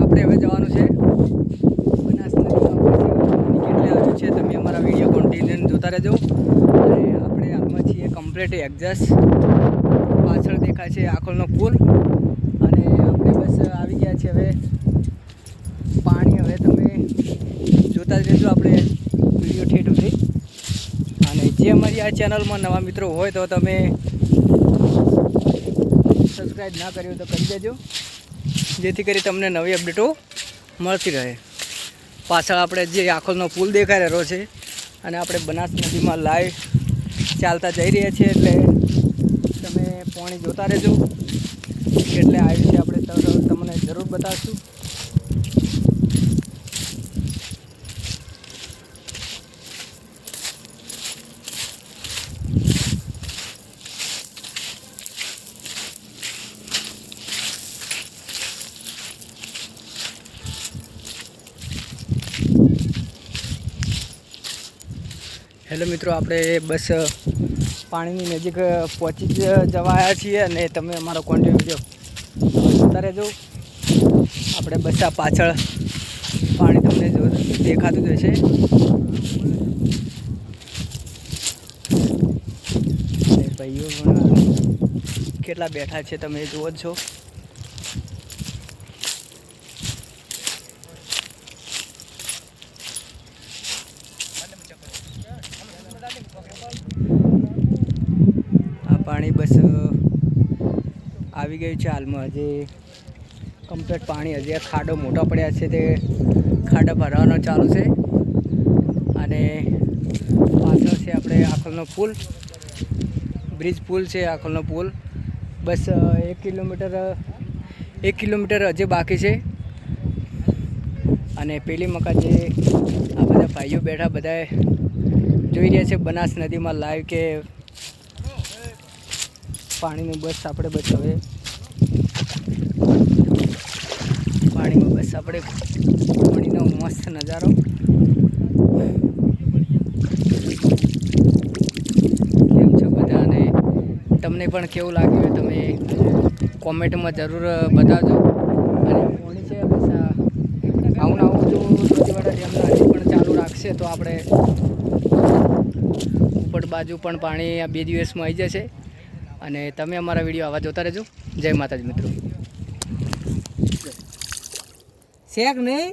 આપણે હવે જવાનું છે. બનાસ નદીમાં કેટલી હજુ છે. તમે અમારા વીડિયો કોન્ટિન્યુ જોતા રહેજો. અને આપણે હાલમાં છીએ કમ્પ્લીટ એક્ઝાસ્ટ પાછળ દેખાય છે આખોલનો પુલ. અને આપણે બસ આવી ગયા છે હવે. પાણી હવે તમે જોતા જ રહેજો આપણે વીડિયો ઠેઠ ઉઠી અને જે અમારી આ ચેનલમાં નવા મિત્રો હોય તો તમે સબસ્ક્રાઈબ ના કર્યું તો કરી દેજો. જેથી કરી તમને નવી અપડેટો મળતી રહે. પાછળ આપણે જે આખોલનો પુલ દેખાઈ રહ્યો છે અને આપણે બનાસ નદીમાં લાઈવ ચાલતા જઈ રહ્યા છીએ એટલે તમે પાણી જોતા રહેજો. એટલે આવી રીતે આપણે તમને જરૂર બતાવશું. હેલો મિત્રો, આપણે બસ પાણીની નજીક પહોંચી જવા આવ્યા છીએ અને તમે અમારો કોન્ટેક્ટ વીડિયો જોતા રહેજો. આપણે બસ આ પાછળ પાણી તમને જો, દેખાતું જ હશે. ભાઈઓ કેટલા બેઠા છે તમે જુઓ છો આ પાણી બસ આવી ગયું છે હાલમાં. હજી કમ્પ્લીટ પાણી, હજી ખાડો મોટા પડ્યા છે તે ખાડા ભરવાનો ચાલુ છે. અને પાછળ છે આપણે આખલનો પુલ, બ્રિજ પુલ છે આખલનો પુલ. બસ એક કિલોમીટર એક કિલોમીટર હજી બાકી છે. અને પેલી મકા જે આ બધા ભાઈઓ બેઠા બધા જોઈ રહ્યા છે બનાસ નદીમાં લાઈવ કે પાણીનું બસ આપણે બસ હવે પાણીમાં બસ આપણે પાણીનો મસ્ત નજારો. કેમ છો બધા અને તમને પણ કેવું લાગ્યું તમે કોમેન્ટમાં જરૂર બતાવજો. અને પાણી છે બસ આવું આવું જો નદીવાળા ડેમના હજી પણ ચાલુ રાખશે તો આપણે ઉપર બાજુ પણ પાણી આ બે દિવસમાં આવી જશે. અને તમે અમારા વીડિયો આવા જોતા રહેજો. જય માતાજી મિત્રો. શેક નહીં?